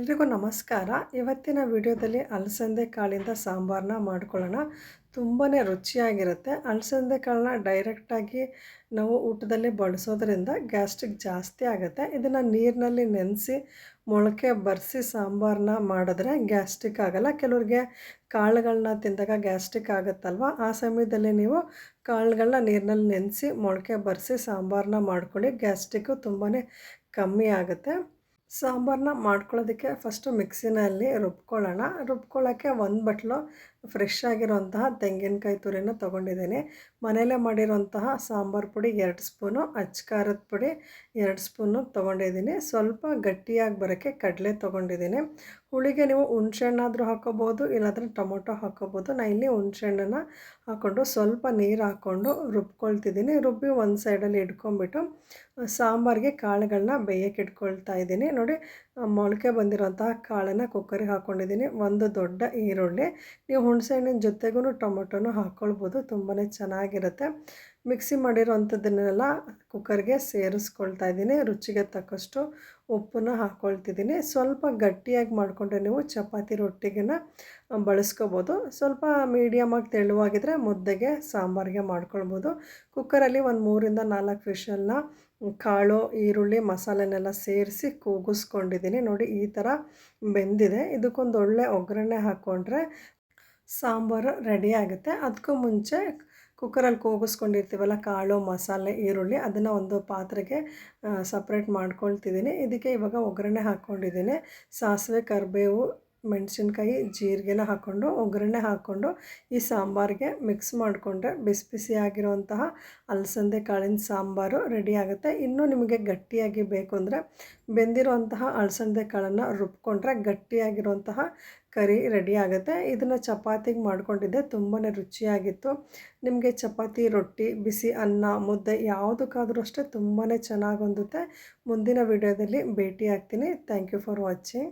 ಎಲ್ರಿಗೂ ನಮಸ್ಕಾರ. ಇವತ್ತಿನ ವಿಡಿಯೋದಲ್ಲಿ ಅಲಸಂದೆ ಕಾಳಿಂದ ಸಾಂಬಾರನ್ನ ಮಾಡ್ಕೊಳ್ಳೋಣ. ತುಂಬಾ ರುಚಿಯಾಗಿರುತ್ತೆ. ಅಲಸಂದೆ ಕಾಳನ್ನ ಡೈರೆಕ್ಟಾಗಿ ನಾವು ಊಟದಲ್ಲಿ ಬಳಸೋದ್ರಿಂದ ಗ್ಯಾಸ್ಟ್ರಿಕ್ ಜಾಸ್ತಿ ಆಗುತ್ತೆ. ಇದನ್ನು ನೀರಿನಲ್ಲಿ ನೆನೆಸಿ, ಮೊಳಕೆ ಬರೆಸಿ ಸಾಂಬಾರನ್ನ ಮಾಡಿದ್ರೆ ಗ್ಯಾಸ್ಟ್ರಿಕ್ ಆಗೋಲ್ಲ. ಕೆಲವ್ರಿಗೆ ಕಾಳುಗಳನ್ನ ತಿಂದಾಗ ಗ್ಯಾಸ್ಟ್ರಿಕ್ ಆಗುತ್ತಲ್ವ? ಆ ಸಮಯದಲ್ಲಿ ನೀವು ಕಾಳುಗಳನ್ನ ನೀರಿನಲ್ಲಿ ನೆನೆಸಿ, ಮೊಳಕೆ ಬರೆಸಿ ಸಾಂಬಾರನ್ನ ಮಾಡ್ಕೊಳ್ಳಿ. ಗ್ಯಾಸ್ಟ್ರಿಕ್ಕು ತುಂಬಾ ಕಮ್ಮಿ ಆಗುತ್ತೆ. ಸಾಂಬಾರನ್ನ ಮಾಡ್ಕೊಳ್ಳೋದಕ್ಕೆ ಫಸ್ಟು ಮಿಕ್ಸಿನಲ್ಲಿ ರುಬ್ಕೊಳ್ಳೋಣ. ರುಬ್ಕೊಳ್ಳೋಕ್ಕೆ ಒಂದು ಬಟ್ಲು ಫ್ರೆಶ್ ಆಗಿರೋಂತಹ ತೆಂಗಿನಕಾಯಿ ತುರಿನ ತೊಗೊಂಡಿದ್ದೀನಿ. ಮನೆಯಲ್ಲೇ ಮಾಡಿರುವಂತಹ ಸಾಂಬಾರು ಪುಡಿ ಎರಡು ಸ್ಪೂನು ಅಚ್ಕಾರದ ಪುಡಿ ಎರಡು ಸ್ಪೂನು ತೊಗೊಂಡಿದ್ದೀನಿ. ಸ್ವಲ್ಪ ಗಟ್ಟಿಯಾಗಿ ಬರೋಕ್ಕೆ ಕಡಲೆ ತೊಗೊಂಡಿದ್ದೀನಿ. ಹುಳಿಗೆ ನೀವು ಹುಣ್ಸೆಹಣ್ಣಾದರೂ ಹಾಕೋಬೋದು, ಇಲ್ಲಾಂದರೆ ಟೊಮೊಟೊ ಹಾಕೋಬೋದು. ನಾನು ಇಲ್ಲಿ ಹುಣ್ಸೆಹಣ್ಣನ್ನು ಹಾಕ್ಕೊಂಡು ಸ್ವಲ್ಪ ನೀರು ಹಾಕ್ಕೊಂಡು ರುಬ್ಕೊಳ್ತಿದ್ದೀನಿ. ರುಬ್ಬಿ ಒಂದು ಸೈಡಲ್ಲಿ ಇಟ್ಕೊಂಡ್ಬಿಟ್ಟು ಸಾಂಬಾರಿಗೆ ಕಾಳುಗಳನ್ನ ಬೇಯಕ್ಕೆ ಇಟ್ಕೊಳ್ತಾ ಇದ್ದೀನಿ. ನೋಡಿ ಮೊಳಕೆ ಬಂದಿರೋಂತಹ ಕಾಳನ್ನು ಕುಕ್ಕರಿಗೆ ಹಾಕ್ಕೊಂಡಿದ್ದೀನಿ ಒಂದು ದೊಡ್ಡ ಈರುಳ್ಳಿ. ನೀವು ಹುಣಸೆಹಣ್ಣಿನ ಜೊತೆಗೂ ಟೊಮೊಟೊನೂ ಹಾಕ್ಕೊಳ್ಬೋದು ತುಂಬಾ ಚೆನ್ನಾಗಿರುತ್ತೆ. ಮಿಕ್ಸಿ ಮಾಡಿರೋವಂಥದ್ದನ್ನೆಲ್ಲ ಕುಕ್ಕರ್ಗೆ ಸೇರಿಸ್ಕೊಳ್ತಾ ಇದ್ದೀನಿ, ರುಚಿಗೆ ತಕ್ಕಷ್ಟು ಉಪ್ಪನ್ನ ಹಾಕ್ಕೊಳ್ತಿದ್ದೀನಿ ಸ್ವಲ್ಪ ಗಟ್ಟಿಯಾಗಿ ಮಾಡಿಕೊಂಡ್ರೆ ನೀವು ಚಪಾತಿ ರೊಟ್ಟಿಗೆನ ಬಳಸ್ಕೋಬೋದು. ಸ್ವಲ್ಪ ಮೀಡಿಯಮಾಗಿ ತೆಳುವಾಗಿದ್ದರೆ ಮುದ್ದೆಗೆ ಸಾಂಬಾರಿಗೆ ಮಾಡ್ಕೊಳ್ಬೋದು. ಕುಕ್ಕರಲ್ಲಿ ಒಂದು ಮೂರಿಂದ ನಾಲ್ಕು ವಿಷಲ್ನ ಕಾಳು, ಈರುಳ್ಳಿ, ಮಸಾಲೆನೆಲ್ಲ ಸೇರಿಸಿ ಕೂಗಿಸ್ಕೊಂಡಿದ್ದೀನಿ. ನೋಡಿ, ಈ ಥರ ಬೆಂದಿದೆ. ಇದಕ್ಕೊಂದು ಒಳ್ಳೆ ಒಗ್ಗರಣೆ ಹಾಕ್ಕೊಂಡ್ರೆ ಸಾಂಬಾರು ರೆಡಿ ಆಗುತ್ತೆ. ಅದಕ್ಕೂ ಮುಂಚೆ ಕುಕ್ಕರಲ್ಲಿ ಕೂಗಿಸ್ಕೊಂಡಿರ್ತೀವಲ್ಲ, ಕಾಳು, ಮಸಾಲೆ, ಈರುಳ್ಳಿ, ಅದನ್ನು ಒಂದು ಪಾತ್ರೆಗೆ ಸಪ್ರೇಟ್ ಮಾಡ್ಕೊಳ್ತಿದ್ದೀನಿ. ಇದಕ್ಕೆ ಇವಾಗ ಒಗ್ಗರಣೆ ಹಾಕ್ಕೊಂಡಿದ್ದೀನಿ. ಸಾಸಿವೆ, ಕರಿಬೇವು ಮೆಣಸಿನ್ಕಾಯಿ ಜೀರಿಗೆನ ಹಾಕ್ಕೊಂಡು, ಒಗ್ಗರಣೆ ಹಾಕ್ಕೊಂಡು, ಈ ಸಾಂಬಾರಿಗೆ ಮಿಕ್ಸ್ ಮಾಡಿಕೊಂಡ್ರೆ ಬಿಸಿ ಬಿಸಿ ಬಿಸಿಯಾಗಿರುವಂತಹ ಅಲಸಂದೆ, ಕಾಳಿನ ಸಾಂಬಾರು ರೆಡಿ ಆಗುತ್ತೆ. ಇನ್ನೂ ನಿಮಗೆ ಗಟ್ಟಿಯಾಗಿ ಬೇಕು ಅಂದರೆ ಬೆಂದಿರುವಂತಹ ಅಲಸಂದೆ ಕಾಳನ್ನು ರುಬ್ಕೊಂಡ್ರೆ ಗಟ್ಟಿಯಾಗಿರುವಂತಹ ಕರಿ ರೆಡಿ ಆಗುತ್ತೆ. ಇದನ್ನು ಚಪಾತಿಗೆ ಮಾಡ್ಕೊಂಡಿದ್ದೆ ತುಂಬಾ ರುಚಿಯಾಗಿತ್ತು. ನಿಮಗೆ ಚಪಾತಿ, ರೊಟ್ಟಿ, ಬಿಸಿ ಅನ್ನ, ಮುದ್ದೆ ಯಾವುದಕ್ಕಾದರೂ ಅಷ್ಟೇ ತುಂಬಾ ಚೆನ್ನಾಗಿ ಹೊಂದುತ್ತೆ. ಮುಂದಿನ ವಿಡಿಯೋದಲ್ಲಿ ಭೇಟಿ ಆಗ್ತೀನಿ ಥ್ಯಾಂಕ್ ಯು ಫಾರ್ ವಾಚಿಂಗ್